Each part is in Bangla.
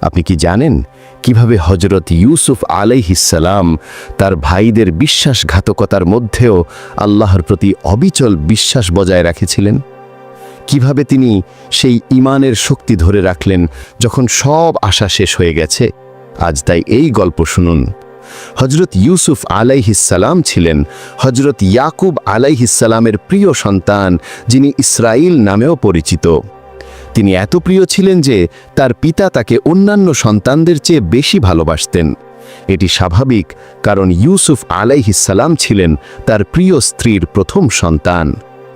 আপনি কি জানেন কীভাবে হজরত ইউসুফ আলাইহিসালাম তার ভাইদের বিশ্বাসঘাতকতার মধ্যেও আল্লাহর প্রতি অবিচল বিশ্বাস বজায় রাখেছিলেন? কীভাবে তিনি সেই ইমানের শক্তি ধরে রাখলেন যখন সব আশা শেষ হয়ে গেছে? আজ তাই এই গল্প শুনুন। হজরত ইউসুফ আলাইহিসালাম ছিলেন হজরত ইয়াকুব আলাইহিসালামের প্রিয় সন্তান, যিনি ইসরাইল নামেও পরিচিত। তিনি এত প্রিয় ছিলেন যে তার পিতা তাকে অন্যান্য সন্তানদের চেয়ে বেশি ভালোবাসতেন। এটি স্বাভাবিক, কারণ ইউসুফ আলাইহিসালাম ছিলেন তার প্রিয় স্ত্রীর প্রথম সন্তান।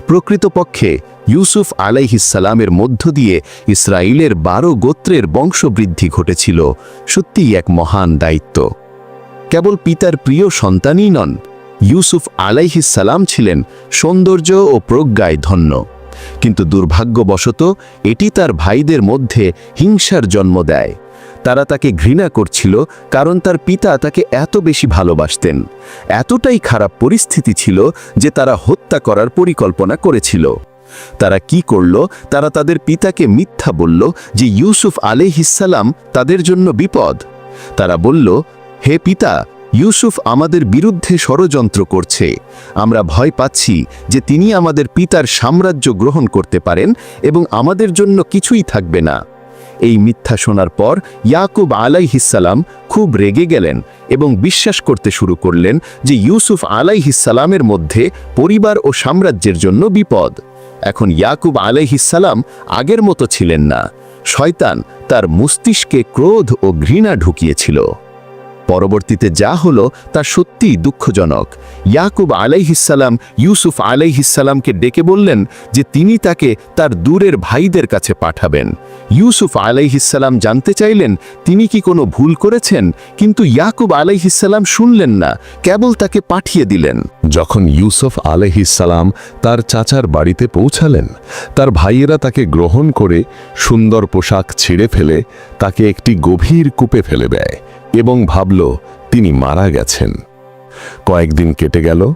প্রকৃতপক্ষে, ইউসুফ আলাইহিসালামের মধ্য দিয়ে ইসরায়েলের বারো গোত্রের বংশবৃদ্ধি ঘটেছিল। সত্যিই এক মহান দায়িত্ব। কেবল পিতার প্রিয় সন্তানই নন, ইউসুফ আলাইহিসালাম ছিলেন সৌন্দর্য ও প্রজ্ঞায় ধন্য। কিন্তু দুর্ভাগ্যবশত এটি তার ভাইদের মধ্যে হিংসার জন্ম দেয়। তারা তাকে ঘৃণা করছিল কারণ তার পিতা তাকে এত বেশি ভালোবাসতেন। এতটাই খারাপ পরিস্থিতি ছিল যে তারা হত্যা করার পরিকল্পনা করেছিল। তারা কি করল? তারা তাদের পিতাকে মিথ্যা বলল যে ইউসুফ আলেহিসাল্লাম তাদের জন্য বিপদ। তারা বলল, হে পিতা ইউসুফ আমাদের বিরুদ্ধে ষড়যন্ত্র করছে। আমরা ভয় পাচ্ছি যে তিনি আমাদের পিতার সাম্রাজ্য গ্রহণ করতে পারেন এবং আমাদের জন্য কিছুই থাকবে না। এই মিথ্যা শোনার পর ইয়াকুব আলাইহিসালাম খুব রেগে গেলেন এবং বিশ্বাস করতে শুরু করলেন যে ইউসুফ আলাইহিসালামের মধ্যে পরিবার ও সাম্রাজ্যের জন্য বিপদ। এখন ইয়াকুব আলাইহিসালাম আগের মতো ছিলেন না। শয়তান তার মস্তিষ্কে ক্রোধ ও ঘৃণা ঢুকিয়েছিল। পরবর্তীতে যা হলো তা সত্যিই দুঃখজনক। ইয়াকুব আলাইহিসাল্লাম ইউসুফ আলাইহিসাল্লামকে ডেকে বললেন যে তিনি তাকে তার দূরের ভাইদের কাছে পাঠাবেন। ইউসুফ আলাইহিসাল্লাম জানতে চাইলেন, তিনি কি কোনো ভুল করেছেন? কিন্তু ইয়াকুব আলাইহিসাল্লাম শুনলেন না, কেবল তাকে পাঠিয়ে দিলেন। যখন ইউসুফ আলহিসাল্লাম তার চাচার বাড়িতে পৌঁছালেন, তার ভাইয়েরা তাকে গ্রহণ করে সুন্দর পোশাক ছিঁড়ে ফেলে, তাকে একটি গভীর কূপে ফেলে দেয়। এবং ভাবল তিনি মারা গেছেন। কয়েকদিন কেটে গেল,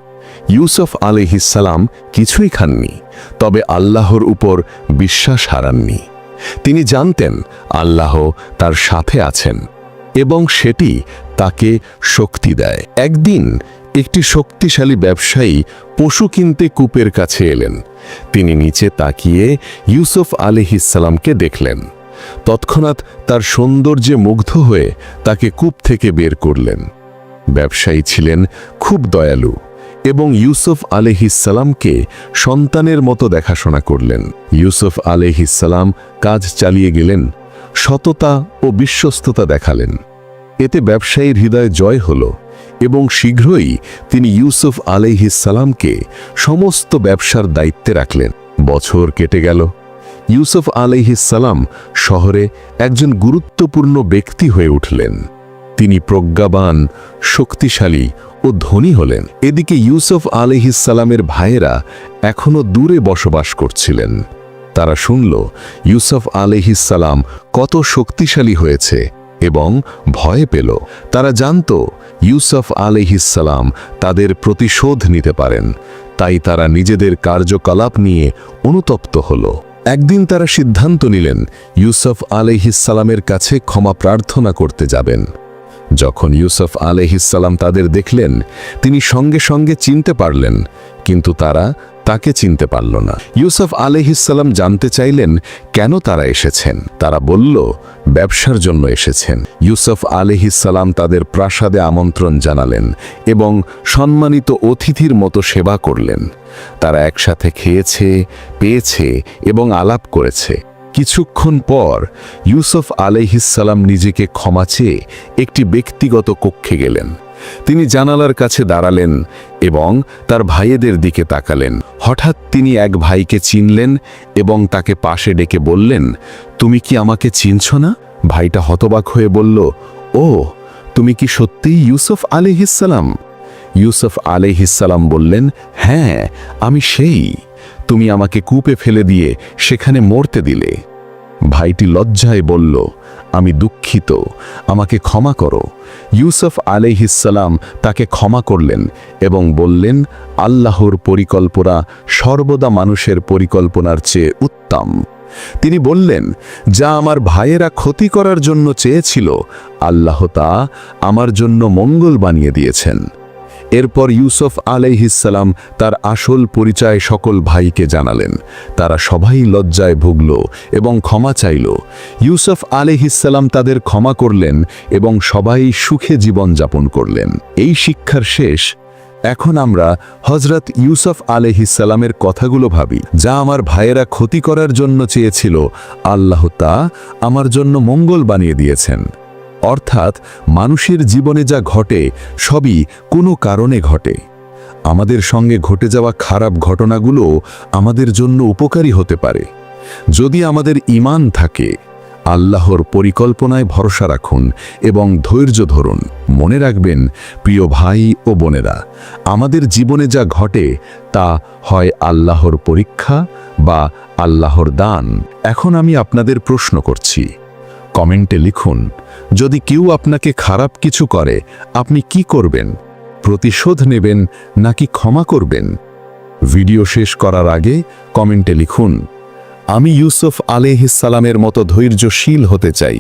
ইউসুফ আলহিসাল্লাম কিছুই খাননি, তবে আল্লাহর উপর বিশ্বাস হারাননি। তিনি জানতেন আল্লাহ তার সাথে আছেন এবং সেটি তাকে শক্তি দেয়। একদিন একটি শক্তিশালী ব্যবসায়ী পশু কিনতে কূপের কাছে এলেন। তিনি নিচে তাকিয়ে ইউসুফ আলিহিসাল্লামকে দেখলেন। তৎক্ষণাৎ তার সৌন্দর্যে মুগ্ধ হয়ে তাকে কূপ থেকে বের করলেন। ব্যবসায়ী ছিলেন খুব দয়ালু এবং ইউসুফ আলহিসাল্লামকে সন্তানের মতো দেখাশোনা করলেন। ইউসুফ আলহিসাল্লাম কাজ চালিয়ে গেলেন, সততা ও বিশ্বস্ততা দেখালেন। এতে ব্যবসায়ীর হৃদয় জয় হল এবং শীঘ্রই তিনি ইউসুফ আলহিসাল্লামকে সমস্ত ব্যবসার দায়িত্বে রাখলেন। বছর কেটে গেল ইউসুফ আলহিসাল্লাম শহরে একজন গুরুত্বপূর্ণ ব্যক্তি হয়ে উঠলেন। তিনি প্রজ্ঞাবান, শক্তিশালী ও ধনী হলেন। এদিকে ইউসুফ আলহিসাল্লামের ভাইয়েরা এখনও দূরে বসবাস করছিলেন। তারা শুনল, ইউসুফ আলহিসাল্লাম কত শক্তিশালী হয়েছে এবং ভয় পেল। তারা জানত, ইউসুফ আলহিসাল্লাম তাদের প্রতিশোধ নিতে পারেন। তাই তারা নিজেদের কার্যকলাপ নিয়ে অনুতপ্ত হল। একদিন তারা সিদ্ধান্ত নিলেন, ইউসুফ আলহিসালামের কাছে ক্ষমা প্রার্থনা করতে যাবেন। যখন ইউসুফ আলহিসাল্লাম তাদের দেখলেন, তিনি সঙ্গে সঙ্গে চিনতে পারলেন, কিন্তু তারা তাকে চিনতে পারল না। ইউসুফ আলহিসাল্লাম জানতে চাইলেন, কেন তারা এসেছেন? তারা বলল, ব্যবসার জন্য এসেছেন। ইউসুফ আলহিসাল্লাম তাদের প্রাসাদে আমন্ত্রণ জানালেন এবং সম্মানিত অতিথির মতো সেবা করলেন। তারা একসাথে খেয়েছে, পেয়েছে এবং আলাপ করেছে। কিছুক্ষণ পর ইউসুফ আলহিসাল্লাম নিজেকে ক্ষমা চেয়ে একটি ব্যক্তিগত কক্ষে গেলেন। তিনি জানালার কাছে দাঁড়ালেন এবং তার ভাইয়েদের দিকে তাকালেন। হঠাৎ তিনি এক ভাইকে চিনলেন এবং তাকে পাশে ডেকে বললেন, তুমি কি আমাকে চিনছ না? ভাইটা হতবাক হয়ে বলল, ও, তুমি কি সত্যিই ইউসুফ আলিহিসাল্লাম ইউসুফ আলিহিসাল্লাম বললেন হ্যাঁ আমি সেই। তুমি আমাকে কূপে ফেলে দিয়ে সেখানে মরতে দিলে। ভাইটি লজ্জায় বলল, আমি দুঃখিত, আমাকে ক্ষমা করো। ইউসুফ আলাইহিসাল্লাম তাকে ক্ষমা করলেন এবং বললেন, আল্লাহর পরিকল্পনা সর্বদা মানুষের পরিকল্পনার চেয়ে উত্তম। তিনি বললেন, যা আমার ভাইয়েরা ক্ষতি করার জন্য চেয়েছিল, আল্লাহ তা আমার জন্য মঙ্গল বানিয়ে দিয়েছেন। এরপর ইউসুফ আলাইহিসাল্লাম তার আসল পরিচয় সকল ভাইকে জানালেন। তারা সবাই লজ্জায় ভুগল এবং ক্ষমা চাইল। ইউসুফ আলাইহিসাল্লাম তাদের ক্ষমা করলেন এবং সবাই সুখে জীবন যাপন করলেন। এই শিক্ষার শেষ। এখন আমরা হজরত ইউসুফ আলহিসাল্লামের কথাগুলো ভাবি। যা আমার ভাইয়েরা ক্ষতি করার জন্য চেয়েছিল, আল্লাহ তা আমার জন্য মঙ্গল বানিয়ে দিয়েছেন। অর্থাৎ মানুষের জীবনে যা ঘটে, সবই কোনো কারণে ঘটে। আমাদের সঙ্গে ঘটে যাওয়া খারাপ ঘটনাগুলো আমাদের জন্য উপকারী হতে পারে। যদি আমাদের ইমান থাকে, আল্লাহর পরিকল্পনায় ভরসা রাখুন এবং ধৈর্য ধরুন। মনে রাখবেন, প্রিয় ভাই ও বোনেরা, আমাদের জীবনে যা ঘটে, তা হয় আল্লাহর পরীক্ষা বা আল্লাহর দান। এখন আমি আপনাদের প্রশ্ন করছি কমেন্টে লিখুন, যদি কেউ আপনাকে খারাপ কিছু করে, আপনি কি করবেন? প্রতিশোধ নেবেন নাকি ক্ষমা করবেন? ভিডিও শেষ করার আগে কমেন্টে লিখুন, আমি ইউসুফ আলেহিসালামের মতো ধৈর্যশীল হতে চাই।